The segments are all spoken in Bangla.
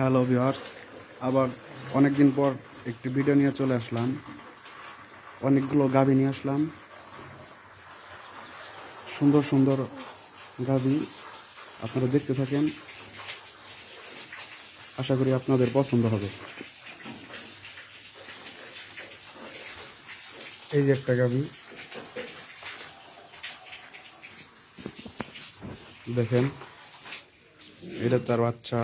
হ্যালো ভিউয়ার্স আবার অনেক দিন পর একটি ভিডিও নিয়ে চলে আসলাম। অনেকগুলো গাভি নিয়ে আসলাম। সুন্দর সুন্দর গাভি আপনারা দেখতে থাকেন। আশা করি আপনাদের পছন্দ হবে। এই যে একটা গাভি। দেখেন, এটা তার বাচ্চা।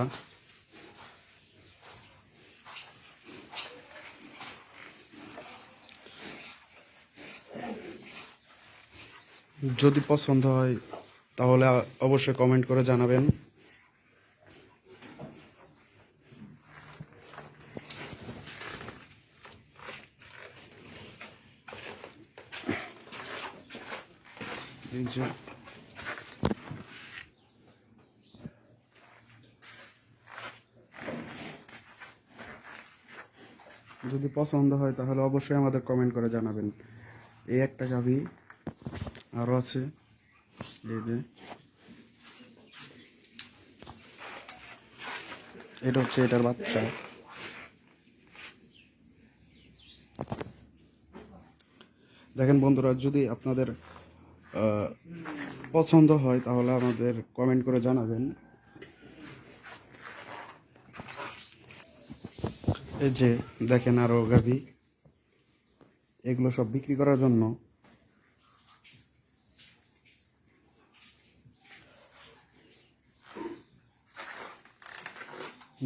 যদি পছন্দ হয়, তাহলে অবশ্যই কমেন্ট করে জানাবেন। যদি পছন্দ হয়, তাহলে অবশ্যই আমাদের কমেন্ট করে জানাবেন। এই একটা গাভি। আরও আছে। এই যে। এটা হচ্ছে এটার বাচ্চা। দেখেন বন্ধুরা, যদি আপনাদের পছন্দ হয়, তাহলে আমাদের কমেন্ট করে জানাবেন। এই যে, দেখেন আরও গাভি। এগুলো সব বিক্রি করার জন্য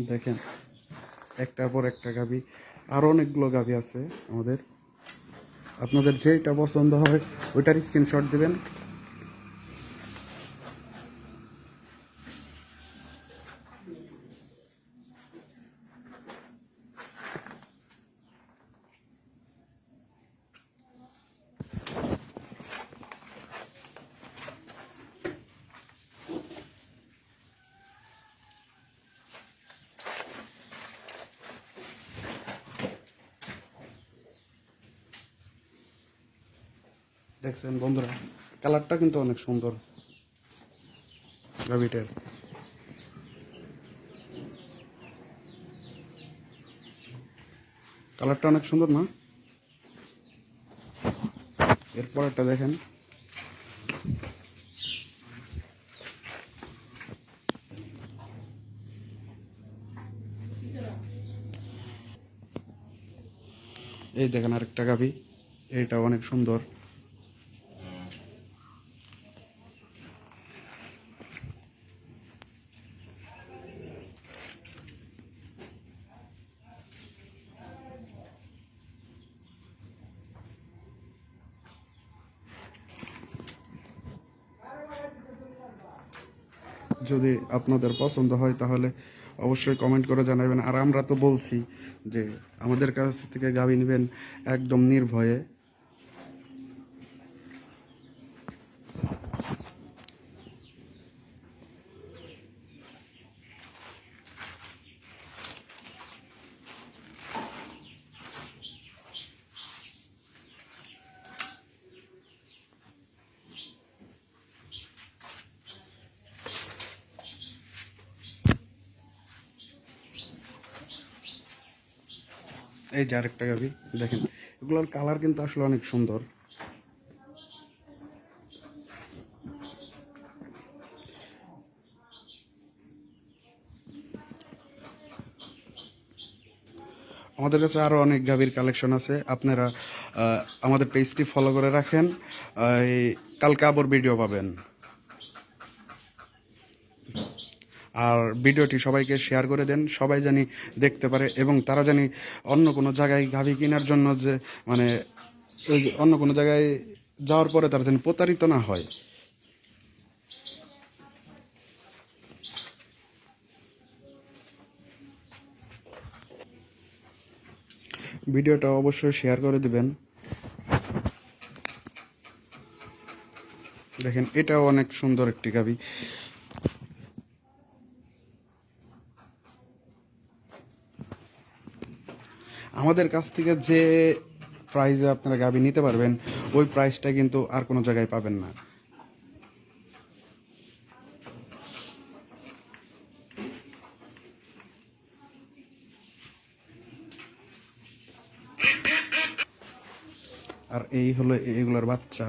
দেখেন, একটার পর একটা গাবি। আরও অনেকগুলো গাবি আছে আমাদের। আপনাদের যেটা পছন্দ হয়, ওইটার স্ক্রিনশট দিবেন। দেখছেন বন্ধুরা, কালারটা কিন্তু অনেক সুন্দর গাভিটার কালারটা অনেক সুন্দর না? এরপর একটা দেখেন। এই দেখেন আরেকটা গাভি এটা অনেক সুন্দর। যদি আপনাদের পছন্দ হয়, তাহলে অবশ্যই কমেন্ট করে জানাবেন। আর আমরা তো বলছি যে, আমাদের কাছ থেকে গাবি নেবেন একদম নির্ভয়ে। এই যে আরেকটা গাবি দেখেন, এগুলোর কালার কিন্তু আসলে অনেক সুন্দর। আমাদের কাছে আরও অনেক গাভীর কালেকশন আছে। আপনারা আমাদের পেজটি ফলো করে রাখেন। এই কালকে আবার ভিডিও পাবেন। আর ভিডিওটি সবাইকে শেয়ার করে দেন। সবাই জানি দেখতে পারে এবং তারা জানি অন্য কোনো জায়গায় গাভী কেনার জন্য যে মানে অন্য কোনো জায়গায় যাওয়ার পরে তারা যেন প্রতারিত না হয়। ভিডিওটা অবশ্যই শেয়ার করে দিবেন। দেখেন, এটাও অনেক সুন্দর একটি গাভী। আমাদের কাছ থেকে যে প্রাইজে আপনারা গাবি নিতে পারবেন, ওই প্রাইসটা কিন্তু আর কোনো জায়গায় পাবেন না। আর এই হলো এগুলোর বাচ্চা।